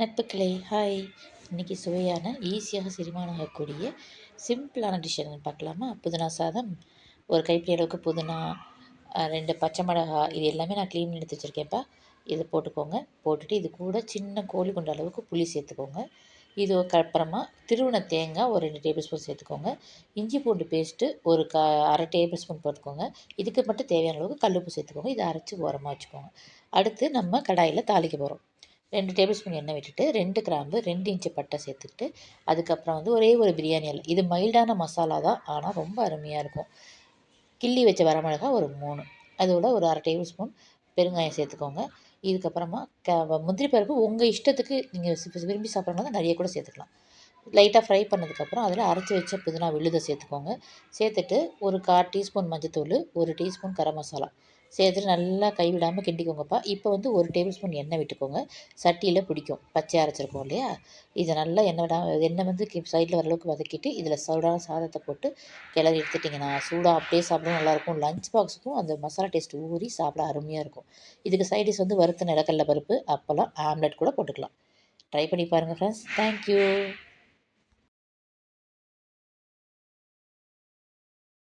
நட்புக்களே hi. இன்றைக்கி சுவையான ஈஸியாக செரிமானம் ஆகக்கூடிய சிம்பிளான டிஷ் பார்க்கலாமா? புதினா சாதம் ஒரு கைப்பிடி அளவுக்கு புதினா ரெண்டு பச்சை மிளகா இது எல்லாமே நான் க்ளீன் பண்ணி எடுத்து வச்சுருக்கேன்ப்பா. இதை போட்டுக்கோங்க. போட்டுட்டு இது கூட சின்ன கோழி குண்ட அளவுக்கு புளி சேர்த்துக்கோங்க. இது அப்புறமா திருவண தேங்காய் ஒரு ரெண்டு டேபிள் ஸ்பூன் சேர்த்துக்கோங்க. இஞ்சி பூண்டு பேஸ்ட்டு ஒரு க அரை டேபிள் ஸ்பூன் போட்டுக்கோங்க. இதுக்கு மட்டும் தேவையான அளவுக்கு கல்லுப்பு சேர்த்துக்கோங்க. இதை அரைச்சி ஓரமாக வச்சுக்கோங்க. அடுத்து நம்ம கடாயில் தாளிக்க போகிறோம் ரெண்டு டேபிள் ஸ்பூன் எண்ணெய் விட்டுட்டு ரெண்டு கிராம்பு ரெண்டு இன்ச்சு பட்டை சேர்த்துக்கிட்டு அதுக்கப்புறம் வந்து ஒரே ஒரு பிரியாணி அல்ல இது மைல்டான மசாலா தான் ஆனால் ரொம்ப அருமையாக இருக்கும். கிள்ளி வச்ச வரமிளகா ஒரு மூணு. அதோட ஒரு அரை டேபிள் ஸ்பூன் பெருங்காயம் சேர்த்துக்கோங்க. இதுக்கப்புறமா க முந்திரி பருப்பு உங்கள் இஷ்டத்துக்கு நீங்கள் விரும்பி சாப்பிட்றதுனால நிறைய கூட சேர்த்துக்கலாம். லைட்டாக ஃப்ரை பண்ணதுக்கப்புறம் அதில் அரைச்சி வச்ச புதினா விழுதை சேர்த்துக்கோங்க. சேர்த்துட்டு ஒரு கால் டீஸ்பூன் மஞ்சத்தூள் ஒரு டீஸ்பூன் கரம் மசாலா சேர்த்துட்டு நல்லா கைவிடாமல் கிண்டிக்கோங்கப்பா. இப்போ வந்து ஒரு டேபிள் ஸ்பூன் எண்ணெய் விட்டுக்கோங்க. சட்டியில் பிடிக்கும். பச்சை அரைச்சிருக்கோம் இல்லையா? இதை நல்லா எண்ணெய் விடாமல் எண்ணெய் வந்து சைடில் வரளவுக்கு வதக்கிட்டு இதில் சூடான சாதத்தை போட்டு கிளறி எடுத்துட்டிங்கன்னா சூடாக அப்படியே சாப்பிடவும் நல்லாயிருக்கும் லஞ்ச் பாக்ஸுக்கும் அந்த மசாலா டேஸ்ட் ஊறி சாப்பிட அருமையாக இருக்கும். இதுக்கு சைடிஷ் வந்து வறுத்த நிலக்கடலை பருப்பு அப்போல்லாம் ஆம்லெட் கூட போட்டுக்கலாம். ட்ரை பண்ணி பாருங்கள் ஃப்ரெண்ட்ஸ் தேங்க்யூ